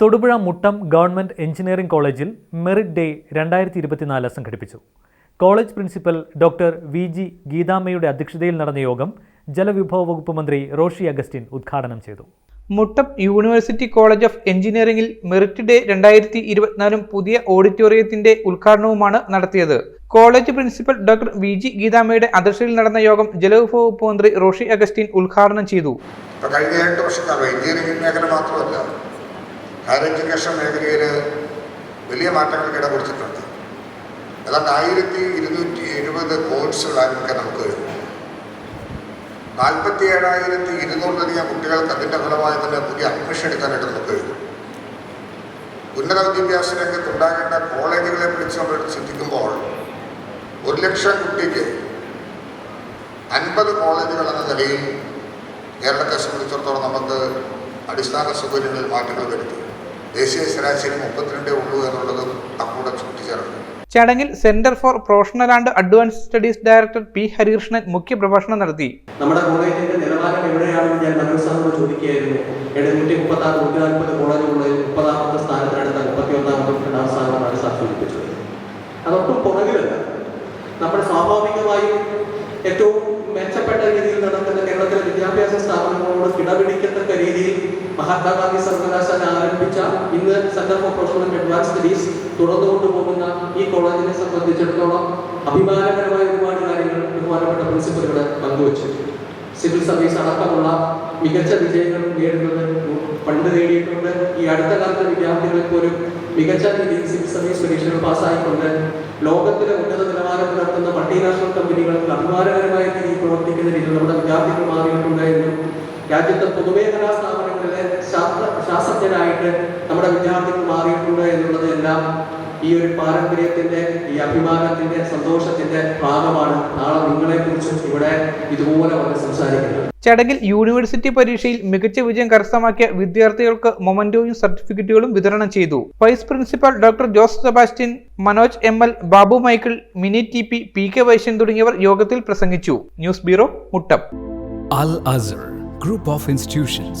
Thodupuzha Muttom government engineering കോളേജിൽ merit day രണ്ടായിരത്തി ഇരുപത്തിനാല് സംഘടിപ്പിച്ചു. College principal doctor V G ഗീതാമ്മയുടെ അധ്യക്ഷതയിൽ നടന്ന യോഗം ജലവിഭവ വകുപ്പ് മന്ത്രി റോഷി അഗസ്റ്റിൻ ഉദ്ഘാടനം ചെയ്തു. മുട്ടം യൂണിവേഴ്സിറ്റി കോളേജ് ഓഫ് എഞ്ചിനീയറിംഗിൽ മെറിറ്റ് ഡേ രണ്ടായിരത്തി ഇരുപത്തിനാലും പുതിയ ഓഡിറ്റോറിയത്തിന്റെ ഉദ്ഘാടനവുമാണ് നടത്തിയത്. College principal doctor V G ഗീതാമ്മയുടെ അധ്യക്ഷതയിൽ നടന്ന യോഗം ജലവിഭവ വകുപ്പ് മന്ത്രി റോഷി അഗസ്റ്റിൻ ഉദ്ഘാടനം ചെയ്തു. കഴിഞ്ഞ എട്ട് വർഷക്കാലം എഞ്ചിനീയറിംഗ് മേഖല മാത്രമല്ല ഹയർ എഡ്യൂക്കേഷൻ മേഖലയിൽ വലിയ മാറ്റങ്ങൾക്ക് ഇട കൊടുത്തിട്ടുണ്ട് അതാണ്ട് ആയിരത്തി ഇരുന്നൂറ്റി എഴുപത് കോഴ്സുകൾ ആരംഭിക്കാൻ നമുക്ക് നാൽപ്പത്തി ഏഴായിരത്തി ഇരുന്നൂറിലധികം കുട്ടികൾക്ക് അതിന്റെ ഫലമായി തന്നെ പുതിയ അഡ്മിഷൻ എടുക്കാനായിട്ട് നമുക്ക് ഉന്നത വിദ്യാഭ്യാസ രംഗത്ത് ഉണ്ടാകേണ്ട കോളേജുകളെ പിടിച്ച് നമ്മൾ ചിന്തിക്കുമ്പോൾ ഒരു ലക്ഷം കുട്ടിക്ക് അൻപത് കോളേജുകൾ എന്ന നിലയിൽ കേരളത്തെ സംബന്ധിച്ചിടത്തോളം നമുക്ക് അടിസ്ഥാന സൗകര്യങ്ങളിൽ മാറ്റങ്ങൾ വരുത്തി. ദേശീയ ശരാശരി മുപ്പത്തിരണ്ടേ ഉള്ളൂ എന്നുള്ളതും അക്കൂടെ ചൂണ്ടിച്ചേർക്കുന്നു. ചടങ്ങിൽ centre for professional and advance studies director P Harikrishnan മുഖ്യ പ്രഭാഷണം നടത്തി. നമ്മുടെ കോളേജിന്റെ നിലവാരം എവിടെയാണെന്ന് ഞാൻ മനസ്സിലാകുമ്പോൾ ചോദിക്കുകയായിരുന്നു. എഴുന്നൂറ്റി മുപ്പത്തി ആറ് നൂറ്റി നാൽപ്പത് കോളേജുകളിൽ മുപ്പതാമത്തെ സ്ഥാനത്തിനടുത്ത മുപ്പത്തി ഒന്നാമത്തെ രണ്ടാം സ്ഥാനമാണ് സാർ സൂചിപ്പിച്ചത് അതൊട്ടും പുറകിലല്ല. നമ്മൾ സ്വാഭാവികമായും ഏറ്റവും മെച്ചപ്പെട്ട രീതിയിൽ നടക്കുന്ന കേരളത്തിലെ വിദ്യാഭ്യാസ സ്ഥാപനങ്ങളോട് കിടപിടിക്കത്തക്ക രീതിയിൽ മഹാത്മാഗാന്ധി സർവകലാശാല ആരംഭിച്ച ഇന്ന് centre for professional advance studies തുടർന്നു കൊണ്ടുപോകുന്ന ഈ കോളേജിനെ സംബന്ധിച്ചിടത്തോളം അഭിമാനകരമായ ഒരുപാട് കാര്യങ്ങൾ ബഹുമാനപ്പെട്ട പ്രിൻസിപ്പലുകൾ പങ്കുവച്ചു സിവിൽ സർവീസ് അടക്കമുള്ള മികച്ച വിജയങ്ങൾ നേടുന്നത് പണ്ട് നേടിയിട്ടുണ്ട്. ഈ അടുത്ത കാലത്തെ വിദ്യാർത്ഥികൾ പോലും മികച്ച രീതിയിൽ സിവിൽ സർവീസ് പരീക്ഷകൾ പാസ്സായിക്കൊണ്ട് ലോകത്തിലെ ഉന്നത നിലവാരം പുലർത്തുന്ന മൾട്ടിനാഷണൽ കമ്പനികൾക്ക് അഭിമാനകരമായ രീതിയിൽ പ്രവർത്തിക്കുന്ന രീതിയിൽ നമ്മുടെ വിദ്യാർത്ഥികൾ മാറിയിട്ടുണ്ട് എന്നും രാജ്യത്തെ പൊതുമേഖലാ സ്ഥാപനങ്ങളിലെ ശാസ്ത്ര ശാസ്ത്രജ്ഞരായിട്ട് നമ്മുടെ വിദ്യാർത്ഥികൾ മാറിയിട്ടുണ്ട് എന്നുള്ളത് എല്ലാം ഈ ഒരു പാരമ്പര്യത്തിന്റെ ഈ അഭിമാനത്തിന്റെ സന്തോഷത്തിന്റെ ഭാഗമാണ്. നാളെ നിങ്ങളെ കുറിച്ചും ഇവിടെ ഇതുപോലെ വന്ന് സംസാരിക്കുന്നത്. ചടങ്ങിൽ യൂണിവേഴ്സിറ്റി പരീക്ഷയിൽ മികച്ച വിജയം കരസ്ഥമാക്കിയ വിദ്യാർത്ഥികൾക്ക് മൊമന്റോയും സർട്ടിഫിക്കറ്റുകളും വിതരണം ചെയ്തു. Vice principal doctor Jose Sebastian Manoj M L Babu Michael Mini T P P K Vaishyan തുടങ്ങിയവർ യോഗത്തിൽ പ്രസംഗിച്ചു. News bureau Muttom. Al Azhar group of Institutions,